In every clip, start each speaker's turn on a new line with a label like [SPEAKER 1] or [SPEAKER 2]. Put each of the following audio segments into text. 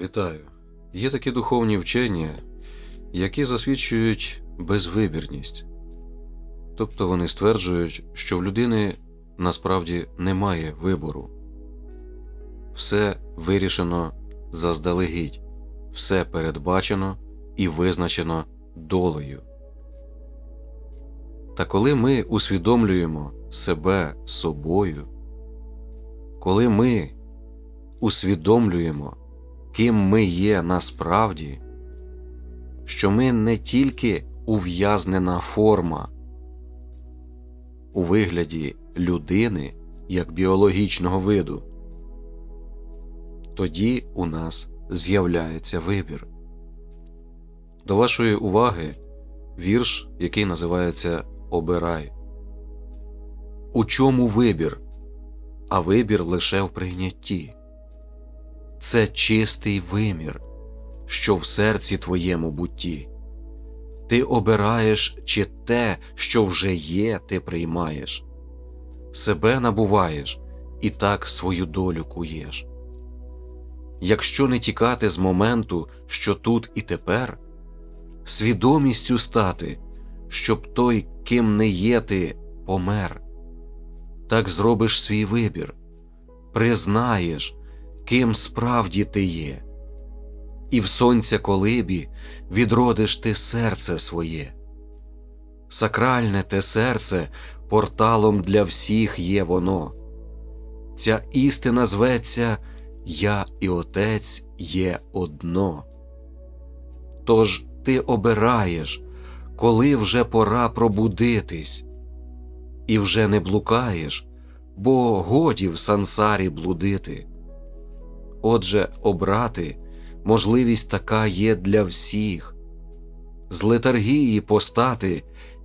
[SPEAKER 1] Вітаю. Є такі духовні вчення, які засвідчують безвибірність. Тобто вони стверджують, що в людини насправді немає вибору. Все вирішено заздалегідь, все передбачено і визначено долею. Та коли ми усвідомлюємо себе собою, коли ми усвідомлюємо, ким ми є насправді, що ми не тільки ув'язнена форма у вигляді людини як біологічного виду, тоді у нас з'являється вибір. До вашої уваги вірш, який називається Обирай. У чому вибір? А вибір лише в прийнятті це чистий вимір, що в серці твоєму бутті. Ти обираєш, чи те, що вже є, ти приймаєш, себе набуваєш і так свою долю куєш. Якщо не тікати з моменту, що тут і тепер, свідомістю стати, щоб той, ким не є ти, помер, так зробиш свій вибір, признаєш, ким справді ти є, і в сонця колибі відродиш ти серце своє. Сакральне те серце порталом для всіх є воно. Ця істина зветься Я і Отець є одно. Тож ти обираєш, коли вже пора пробудитись, і вже не блукаєш, бо годі в сансарі блудити. Отже, обрати можливість така є для всіх, з летаргії постати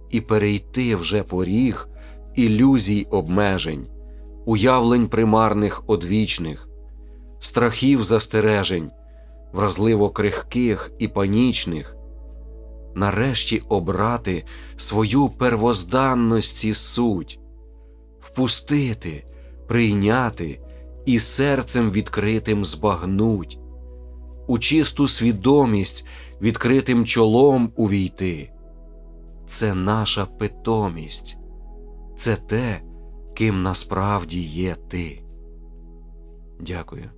[SPEAKER 1] і перейти вже поріг ілюзій обмежень, уявлень примарних одвічних, страхів застережень, вразливо крихких і панічних, нарешті обрати свою первозданності суть, впустити, прийняти і серцем відкритим збагнуть, у чисту свідомість відкритим чолом увійти. Це наша питомість, це те, ким насправді є ти. Дякую.